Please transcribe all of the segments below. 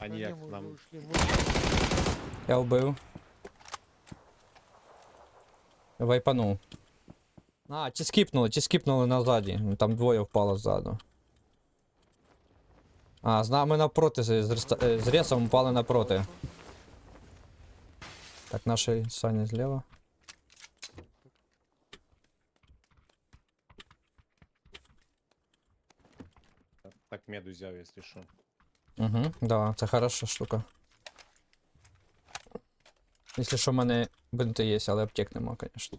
А ніяк ні, нам. ушли, Я вбив. Вайпанув. А, ті скіпнули, ті скіпнули назаді. Там двоє впало ззаду. А, з нами напроти, з, з, реста- е, з ресом впали напроти. Так, наші Саня зліва. Так меду взяв, якщо що. Угу, да, це хороша штука. Якщо що, в мене бинти є, але аптек нема, звісно.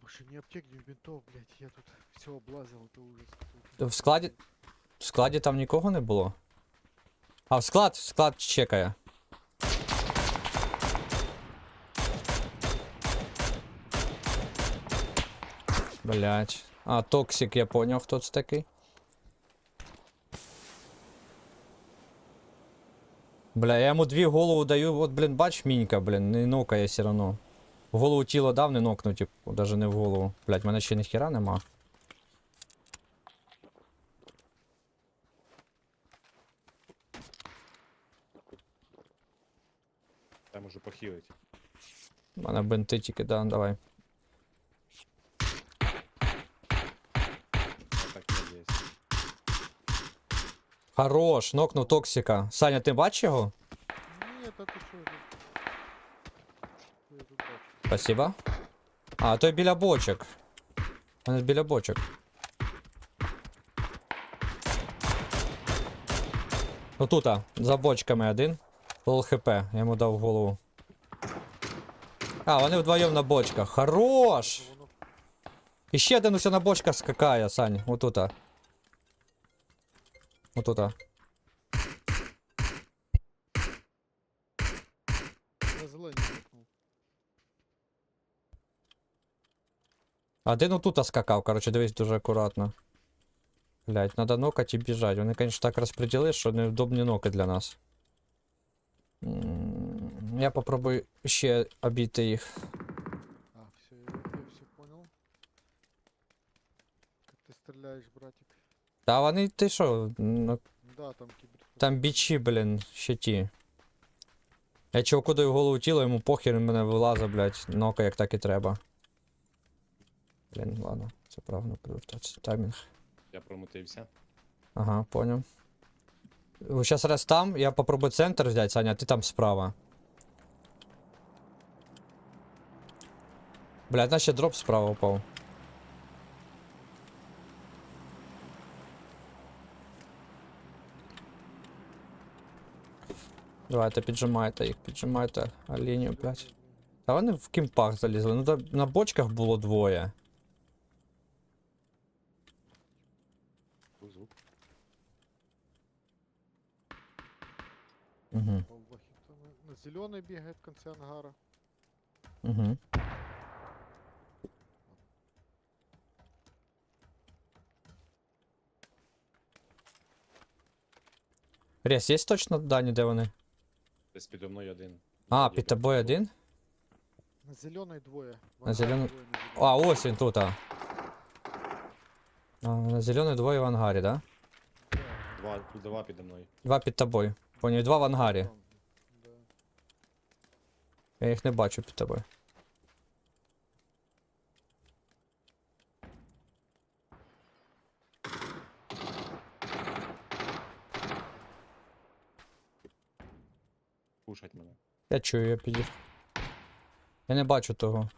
Больше ни аптек, ни бинтов, блядь. Я тут все облазил, это ужас какой-то. В складі. В складі там нікого не було. А, в склад, в склад чекає. Блять. А, токсик, я поняв, хто це такий. Бля, я йому дві голову даю, от, блін, бач, мінька, блін, не нокає все равно. В голову тіло дав, не нокну, типу, даже не в голову. Блять, мене ще ніхіра нема. Там можу похилити. У мене бинти тільки, да, давай. Хорош, нокнув токсика. Саня, ти бачиш його? Нет, а ты что это? Что я тут бачу? Спасибо. А, той біля бочок. Вони біля бочок. Ну тут, за бочками один. Лол хп, я йому дав в голову. А, вони вдвоєм на бочках. Хорош! І ще один усе на бочках скакає, Сань. Отута. Отута. На зелені стукнув. Один отута скакав, короче, дивись дуже акуратно. Блять, надо нокать і біжать. Вони, конечно, так розподіли, що неудобні ноки для нас. Я попробую ще обійти їх. А, все, я, я все понял. Как ты стреляешь, братик? Та вони, ти що, ну, Да, там кибер. там бічі, блін, ще ті. Я чого куди в голову тіло, йому похер він мене вилазить, блять, нока як так і треба. Блін, ладно, це правильно привертатися. Таймінг. Я промутився. Ага, понял. Сейчас раз там, я попробую центр взять, Саня, а ты там справа. Бля, значит дроп справа упал. Давайте піджимайте їх, піджимайте лінію, блядь. Та вони в кімпах залізли. Ну на бочках було двоє. Угу. На, зеленый бегает в конце ангара. Угу. Рес, є точно дані, де вони? Десь підо мною один. А, під тобою один? На зеленой двое. На зелёной. А, ось він тут, а. А, на зелений двоє в ангарі, да? Да, Два, два підо мною. Два під тобою. Поняв, два в ангарі. Я їх не бачу під тобою. Пушать мене. Я чую, я підійду. Я не бачу того.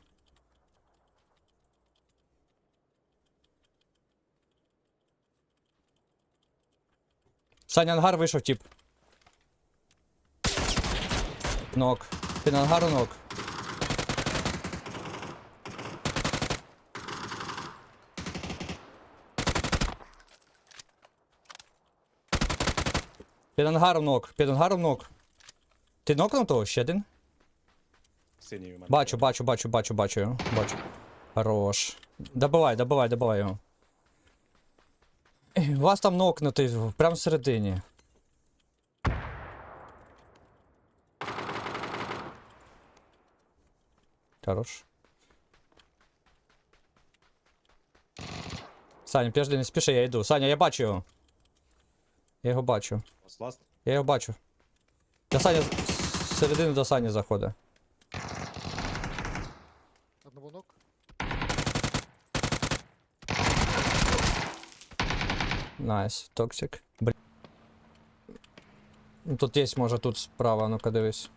Саня, ангар вийшов, тип. Нок. Під ангару нок. Під ангаром нок, під ангаром нок. Ти нокнув того? Ще один? Синій у мене. Бачу, бачу, бачу, бачу, бачу його. Бачу. Хорош. Добивай, добивай, добивай його. Ех, Вас там нокнутий, в- прям всередині. Хорош. Саня, підожди, не спіши, я йду. Саня, я бачу його. Я його бачу. Ласт? Я його бачу. До Сані, з середини до Сані заходить. Одного ног. Найс, токсик. Блін. Ну, Тут є, може, тут справа, ну-ка дивись.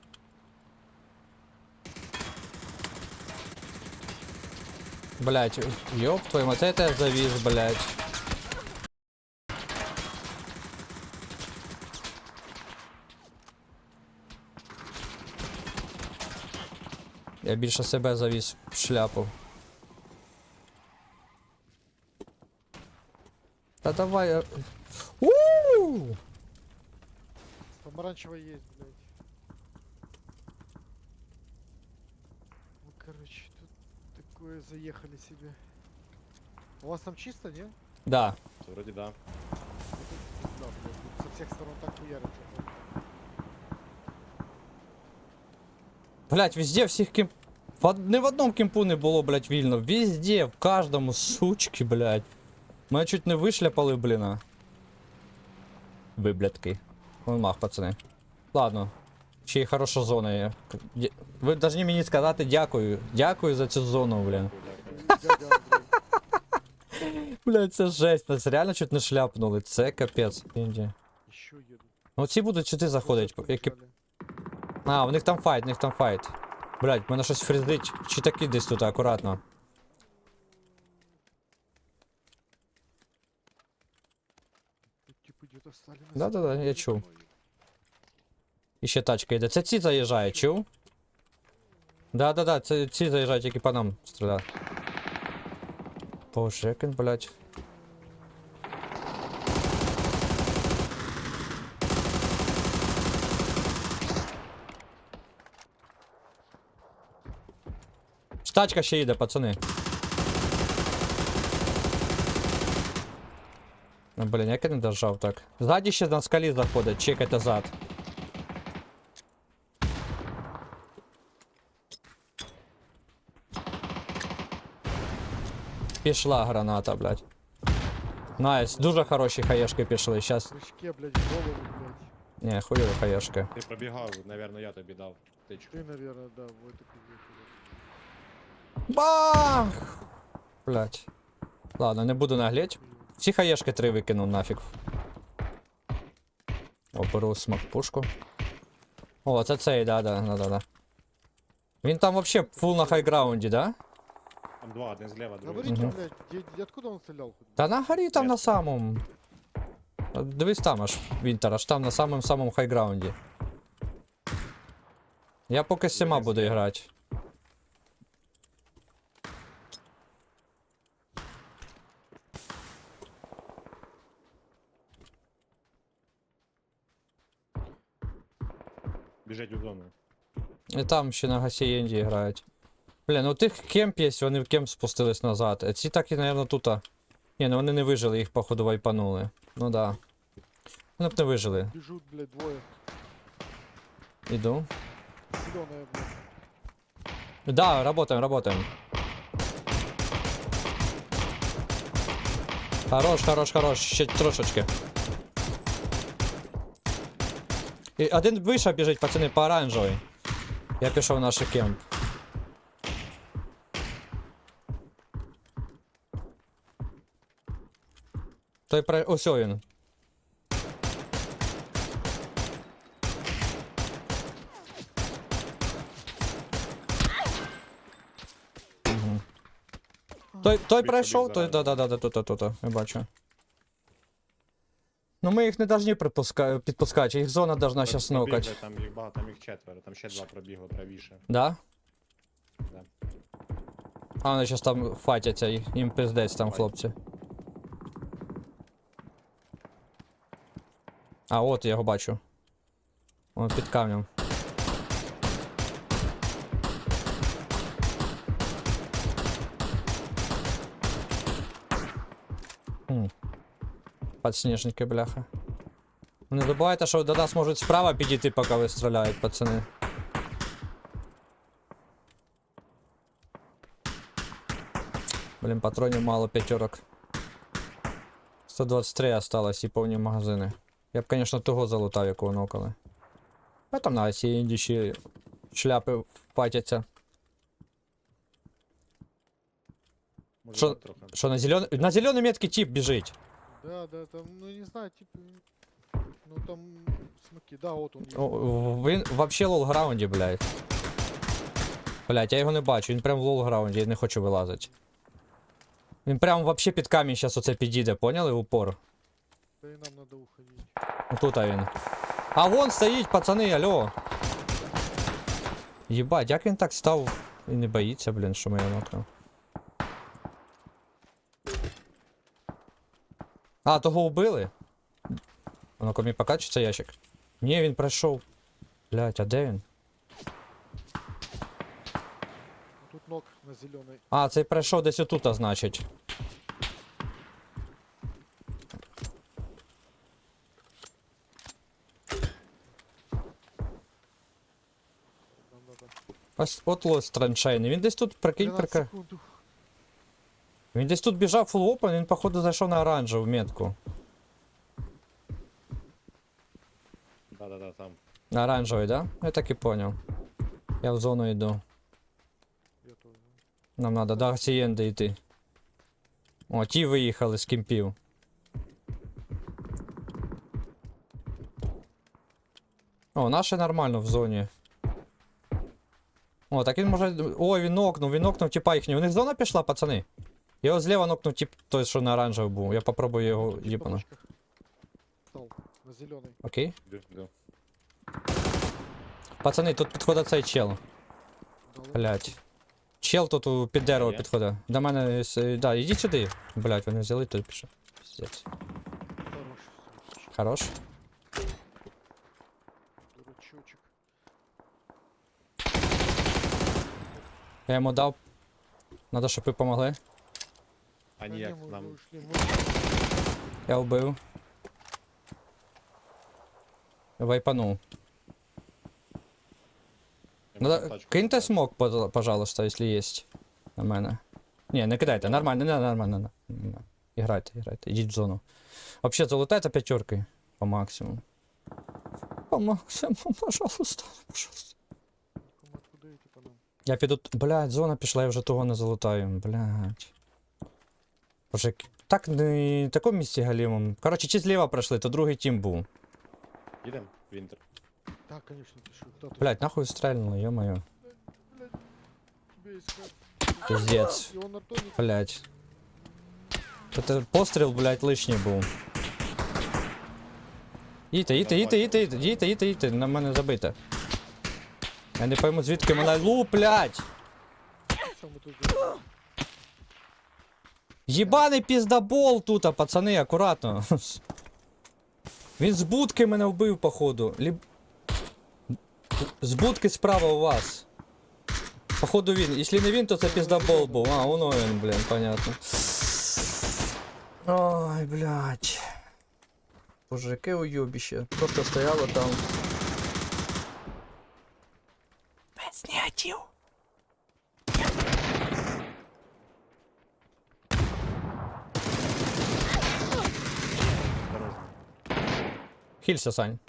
Блять, ёб твою мать, это я завис, блять. Я більше себе завіз в шляпу. Та давай. я- У! Помаранчевая есть, блядь. Ну, короче, тут такое заехали себе. У вас там чисто, не? Да. То вроді да. Да, блядь, тут со всех сторон так хуярят. Блять, везде всіх кемп... Не в одному кемпу не було, блять, вільно. Везде, в кожному, сучки, блять. Мене чуть не вишляпали, блін. Ви, блядки. Вон мах, пацани. Ладно. Ще й хороша зона є. Ви повинні мені сказати дякую. Дякую за цю зону, блін. Блять, це жесть. Нас реально чуть не шляпнули. Це капець. Інді. Ну будуть сюди заходити. Які... А, у них там файт, у них там файт. Блять, мене щось фріздить. Чи такі десь тут, акуратно. Да-да-да, я чув. І ще тачка йде. Це ці заїжджає, чув? Да-да-да, це ці заїжджають, тільки по нам стріляють. Боже, як він, блядь. Тачка ще їде, пацани. Ну, блін, як я не дожав так. Ззаді ще на скалі заходить, чекайте зад. Пішла граната, блядь. Найс, дуже хороші хаєшки пішли. Щас. Прыжке, блядь, в голову, блядь. Ні, хуйові хаєшки. Ти пробігав, напевно, я тобі дав тичку. Ты, наверное, да, вот такой вот. Бах! Блядь. Ладно, не буду наглеть. Всі хаєшки три викинув нафіг. О, беру смак пушку. О, це цей, да, да, да, да, да. Він там вообще фул на хайграунді, да? Там два, один зліва, другий. Говорите, блядь, где, где- откуда он стрелял? Та на горі там на самому. Дивись там аж, Вінтер, аж там на самому самому хайграунді. Я поки з сіма буду грати. Біжить у зону. І там ще на Гасієнді грають. Блін, у тих кемп є, вони в кемп спустились назад. А ці так і, напевно, тут. Ні, ну вони не вижили, їх походу вайпанули. Ну да. Вони б не вижили. Бежут, блядь, двое. Іду. Зеленая, блядь. Да, работаем, работаем. Хорош, хорош, хорош, ще трошечки. І один вийшов біжить, пацани, по оранжевій. Я пішов в наш кемп. Той про. Ось він. Той, той пройшов, той. Да-да-да, тут, я бачу. Ну ми їх не должны підпускати, їх зона должна зараз нокати. Там їх багато, там їх четверо, там ще два пробігли правіше. Да? Да. А вони зараз там фатяться, їх- їм пиздець там Фатять. хлопці. А, от я його бачу. Он під камнем. Подснежники, бляха. Не забувайте, що до нас можуть справа підійти, поки ви стріляють, пацани. Блін, патронів мало п'ятерок. 123 осталось і повні магазини. Я б, звісно, того залутав, якого нокали. А там на ці індіші шляпи патяться. Може, Що- от трохи. Що на зелений. На зеленій метці тип біжить. Да, да, там, ну не знаю, типа. Ну там смоки, да, вот он есть. О, Він вообще лол-граунді, блядь. Блядь, я його не бачу, він прям в лол-граунді, я не хочу вилазити. Він прям вообще під камінь зараз оце підійде, поняли? В упор. Да и нам надо уходить. Тут він. А вон стоїть, пацани, алло. Єбать, як він так став і не боїться, блін, що ми його нокнув. А, того вбили? А ну-ка мені покачується ящик. Ні, він пройшов. Блять, а де він? Тут ног на зеленой. А, цей пройшов десь отут, а значить. Ось от лось траншейний. Він десь тут, прикинь, 13 прикр... Він десь тут біжав фул опен, він походу зайшов на оранжеву метку. Да-да-да, там. На оранжевий, да? Я так і понял. Я в зону йду. Я тоже. Нам надо до Арсієнди йти. О, ті виїхали з кімпів. О, наші нормально в зоні. О, так він може. Ой, він нокнув, він нокнув типа їхнього. У них зона пішла, пацани. Я його зліва нокнув тип той, що на оранжевий був. Я попробую його Тут в їбану. топочках. Стал на зеленой. Окей? Йду, йду. Пацани, тут підходить цей чел. Блять. Чел тут у- під дерево Є? підходить. До мене. с- Да, ідіть сюди. Блять, вони взяли той пішов. Пиздець. Хорош. Хорош. Дурачочек. Я йому дав. Надо, щоб ви помогли. А Да ніяк не, нам. Я вбив. Вайпанув. Можу тачку Киньте смок, пожа- пожалуйста, якщо є. На мене. Ні, не кидайте, нормально, не, нормально. Не, не. Іграйте, іграйте, ідіть в зону. Вообще, залутайте п'ятерки по максимуму. По максимуму, пожалуйста, пожалуйста. Я піду. Блядь, зона пішла, я вже того не залутаю. Блядь. Боже, як- так не в такому місці галімом. Коротше, чи зліва пройшли, то другий тім був. Їдем? Вінтер. Да, конечно, пишу. Кто тут? Блядь, нахуй стрельнуло, ё-моё. Тебя искать. Пиздец. И он на тонике. Блядь. Это постріл, блядь, лишній був. Їдьте, їдьте, їдьте, їдьте, їдьте, їдьте, їдьте, їдьте, на мене забите. Я не пойму, звідки мене луплять. Сам мы тут за- Єбаний піздабол тут, а, пацани, акуратно. Він з будки мене вбив, походу. Ліб... З будки справа у вас. Походу він. Якщо не він, то це піздабол був. А, воно він, блін, понятно. Ой, блядь. Яке уйобище. Просто стояло там. Хілься, Сань.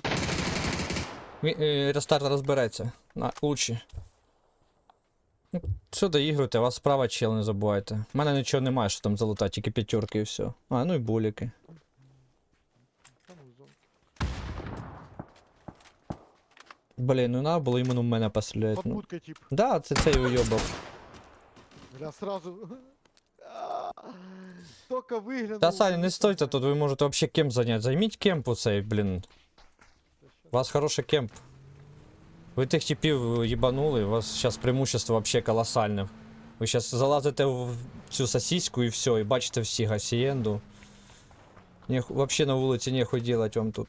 Е, Рестарт розбереться. На, лучше. Ну, Що доігруєте, у вас справа чел, не забувайте. У мене нічого немає, що там залутати, тільки п'ятерки і все. А, ну і буліки. Блін, ну надо було іменно в мене постріляти. Ну. тип. Да, це цей уйобок. Бля, сразу. Только выглянул. Та Саня, не стойте тут, ви можете вообще кемп зайняти. Займіть кемп оцей, блін. У вас хороший кемп. Ви тих типів їбанули, у вас зараз преимущество вообще колосальне. Ви зараз залазите в цю сосіську і все, і бачите всі гасієнду. Нех... Вообще на вулиці нехуй делать вам тут.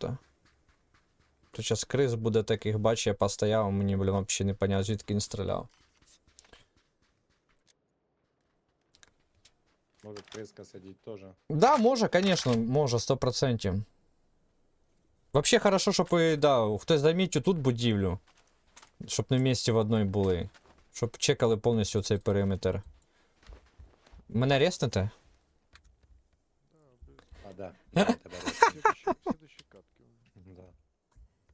Тут зараз криз буде таких, бач, я постояв, мені, блін, вообще не понятно, звідки він стріляв. Може криска сидіть теж. Да, може, конечно, може, 100%. Вообще хорошо, щоб ви, да, хтось займіть тут будівлю. Щоб не вместе в одній були. Щоб чекали повністю цей периметр. Мене резнете? Да, блин. А, да. Я тебе роз- Следующий- следующий катке. Да.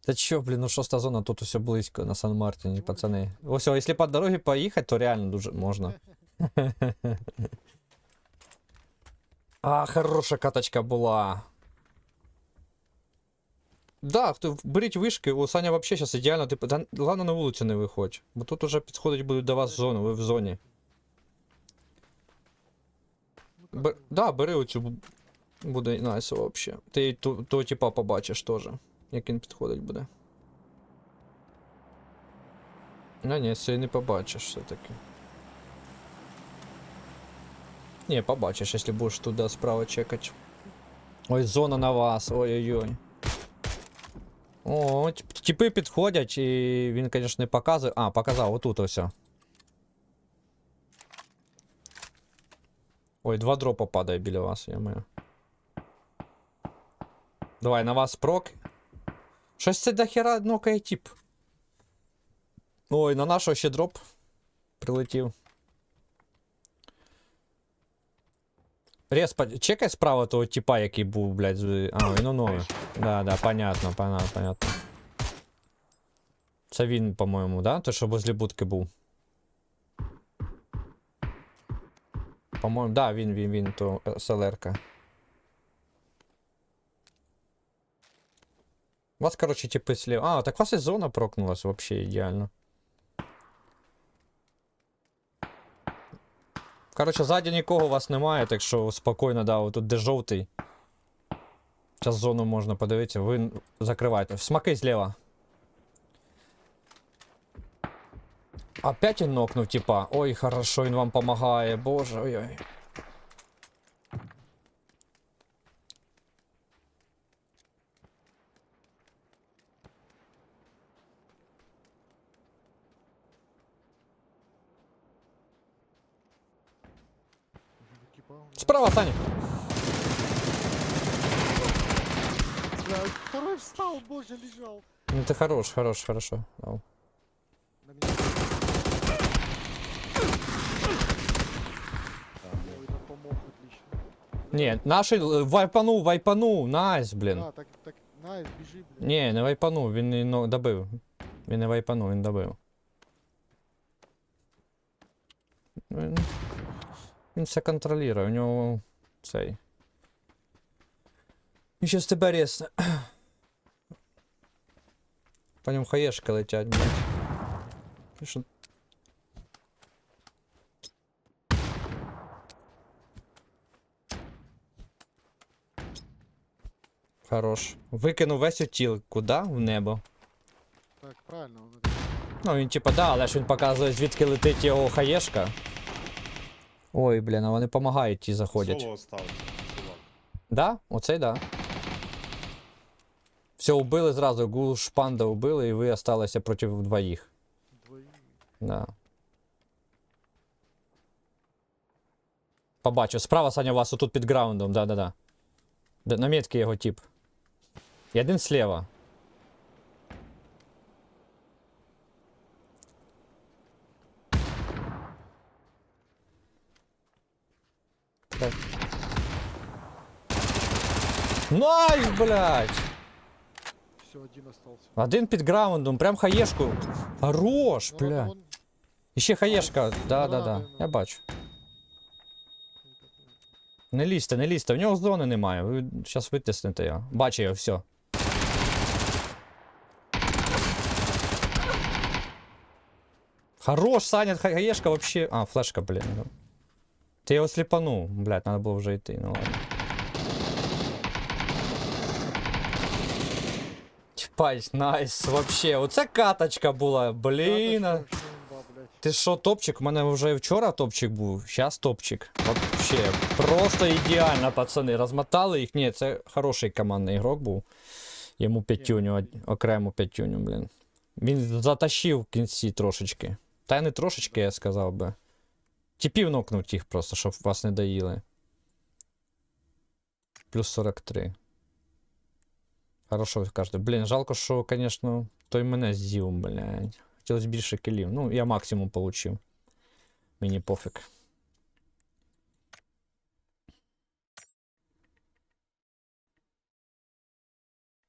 Та чо, блін, ну шоста зона, тут усе близько на Сан-Мартіні, пацани. Ось, о, якщо по дорозі поїхати, то реально дуже можна. А, хороша каточка була. Да, хто, беріть вишки, у Саня вообще зараз ідеально, типу, та, головне на вулицю не виходь. Бо тут уже підходить будуть до вас в зону, ви в зоні. Ну, как Б... бы, Да, бери оцю бу- буде найс вообще. Ти ту- того типа побачиш теж, як він підходить буде. А ні, це не побачиш все-таки. Ні, побачиш, якщо будеш туди справа чекати. Ой, зона на вас, ой-ой-ой. О, тип- типи підходять, і він, звісно, не показує. А, показав, отут ось. Ой, два дропа падає біля вас, я маю. Давай, на вас прок. Щось це дохера нокає тип. Ой, на нашого ще дроп прилетів. Респа, чекай справа того типа, який був, блядь. А, він у. Да, да, понятно, понятно, понятно. Це він, по-моєму, да? Той, що возле будки був. По-моєму, да, він, він, він, то е, СЛРка. У вас, короче, типи слева. А, так у вас і зона прокнулась вообще ідеально. Короче, ззаді нікого у вас немає, так що спокійно, да, тут де жовтий. Зараз зону можна подивитися, ви закривайте. Смаки зліва. Опять він нокнув, типа. Ой, хорошо, він вам помагає, боже, ой-ой. Справа, Саня! Бля, второй встал, боже, лежал. Ну ты хорош, хорош, хорошо. Ау. На меня. Там, Ой, да помог, отлично. Ні, наший е, вайпанув, вайпанув, найс, блін. А, так, так, найс, бежи, блядь. Ні, не вайпанув, він не ну, добив. Він не вайпанув, він добив. Ну, Він, він все контролює, у нього цей. Він щас тебе рісне. По ньому хаєшки летять, блядь. Що? Хорош. Викинув весь утіл. Куди? В небо. Так, правильно. Ну, він типа, да, але ж він показує, звідки летить його хаєшка. Ой, блін, а вони допомагають ті заходять. Соло остався. чувак. Да? Оцей да. Все, убили зразу, гул шпанда убили, і ви осталися проти двоїх. Двоих. Да. Побачу. Справа Саня у вас отут під граундом, да-да-да. На метки його тип. І один слева. Найс, блядь! Все, один остался. Один під граундом, прям хаєшку. Хорош, Ну, бля. он- І ще хаєшка. Да, да, да. Я бачу. Не лізьте, не лізьте, в нього зони немає. Ви зараз витиснете його. Бачу його, все. Хорош, Саня, ха- хаєшка вообще. А, флешка, блін. ну. Ти його сліпанув. Блядь, треба було вже йти, ну ладно. Чпать, найс, вообще. Оце каточка була, блін. Ти що, топчик? У мене вже вчора топчик був, зараз топчик. Вообще, просто ідеально, пацани. Розмотали їх. Ні, це хороший командний ігрок був. Йому п'ятюню, окрему п'ятюню, блін. Він затащив в кінці трошечки. Та не трошечки, я сказав би. Тіпів нокнув тих просто, щоб вас не доїли. Плюс 43. Хорошо, кажете. Блін, жалко, що, звісно, той мене з'їв, блядь. Хотілося більше кілів. Ну, я максимум получив. Мені пофіг.